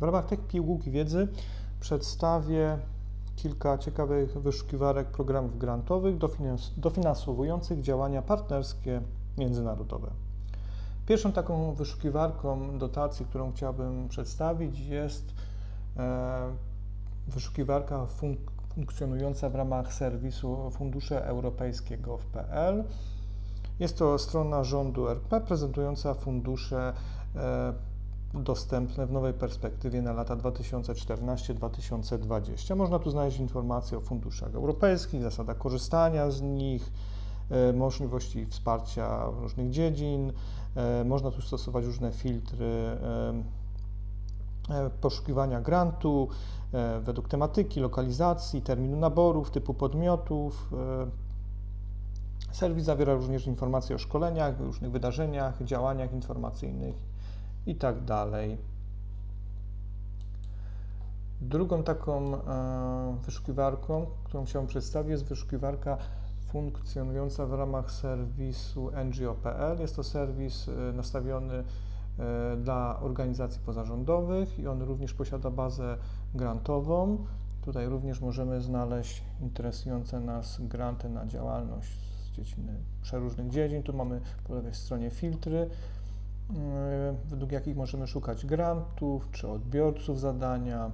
W ramach tych pigułki wiedzy przedstawię kilka ciekawych wyszukiwarek programów grantowych dofinansowujących działania partnerskie międzynarodowe. Pierwszą taką wyszukiwarką dotacji, którą chciałbym przedstawić, jest e, wyszukiwarka fun funkcjonująca w ramach serwisu Fundusze Europejskie gov.pl. Jest to strona rządu RP prezentująca fundusze e, dostępne w nowej perspektywie na lata 2014-2020. Można tu znaleźć informacje o funduszach europejskich, zasadach korzystania z nich, e, możliwości wsparcia różnych dziedzin. E, można tu stosować różne filtry poszukiwania grantu według tematyki, lokalizacji, terminu naborów, typu podmiotów. Serwis zawiera również informacje o szkoleniach, różnych wydarzeniach, działaniach informacyjnych i tak dalej. Drugą taką e, wyszukiwarką, którą chciałbym przedstawić, jest wyszukiwarka funkcjonująca w ramach serwisu NGO.pl. Jest to serwis e, nastawiony e, dla organizacji pozarządowych i on również posiada bazę grantową. Tutaj również możemy znaleźć interesujące nas granty na działalność z dziedziny przeróżnych dziedzin. Tu mamy po lewej stronie filtry według jakich możemy szukać grantów, czy odbiorców zadania,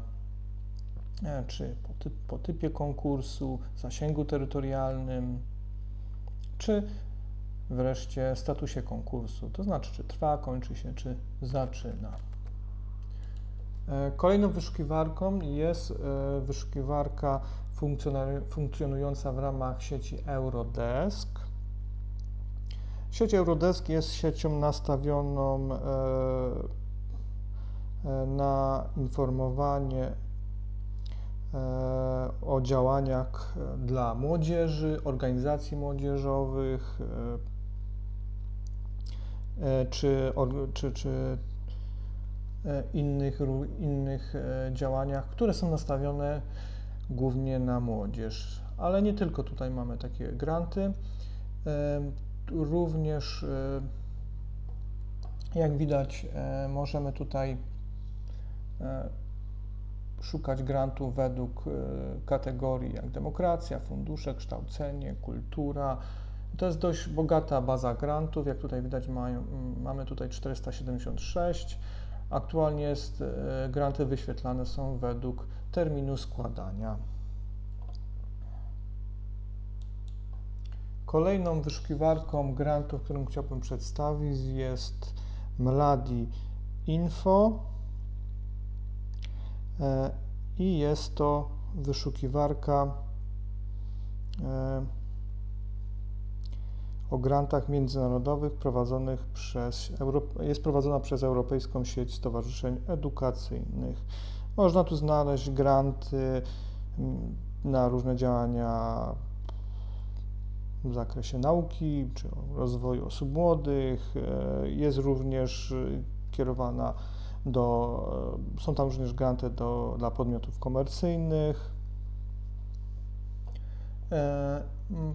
e, czy po, typ, po typie konkursu, zasięgu terytorialnym, czy wreszcie statusie konkursu, to znaczy, czy trwa, kończy się, czy zaczyna. E, kolejną wyszukiwarką jest wyszukiwarka funkcjonująca w ramach sieci Eurodesk. Sieć Eurodesk jest siecią nastawioną e, e, na informowanie e, o działaniach dla młodzieży, organizacji młodzieżowych czy, czy, czy innych, innych działaniach, które są nastawione głównie na młodzież. Ale nie tylko tutaj mamy takie granty. Również, e, jak widać, e, możemy tutaj e, szukać grantów według kategorii jak demokracja, fundusze, kształcenie, kultura. To jest dość bogata baza grantów. Jak tutaj widać, mają, mamy tutaj 476. Aktualnie jest, granty wyświetlane są według terminu składania. Kolejną wyszukiwarką grantów, którą chciałbym przedstawić jest Mladi Info e, i jest to wyszukiwarka e, o grantach międzynarodowych prowadzonych przez jest prowadzona przez Europejską Sieć Stowarzyszeń Edukacyjnych. Można tu znaleźć granty na różne działania w zakresie nauki czy rozwoju osób młodych. E, jest również e, kierowana do, e, są tam również granty do, dla podmiotów komercyjnych.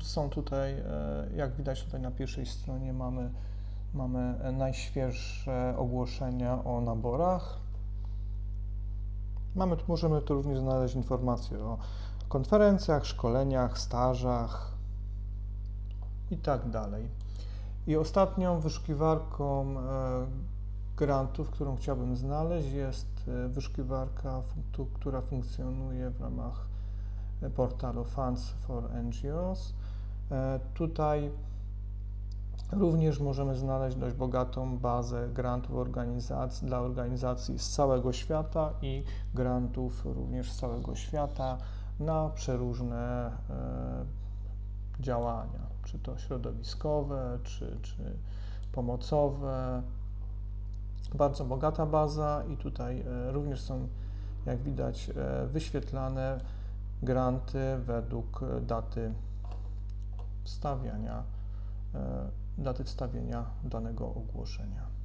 Są tutaj, jak widać tutaj na pierwszej stronie mamy, mamy najświeższe ogłoszenia o naborach. Mamy, możemy tu również znaleźć informacje o konferencjach, szkoleniach, stażach, i tak dalej. I ostatnią wyszukiwarką e, grantów, którą chciałbym znaleźć, jest e, wyszukiwarka, która funkcjonuje w ramach e, portalu Funds for NGOs. Tutaj również możemy znaleźć dość bogatą bazę grantów organizacji, dla organizacji z całego świata i grantów również z całego świata na przeróżne działania czy to środowiskowe, czy, czy pomocowe. Bardzo bogata baza i tutaj e, również są, jak widać, e, wyświetlane granty według daty wstawiania, e, daty wstawienia danego ogłoszenia.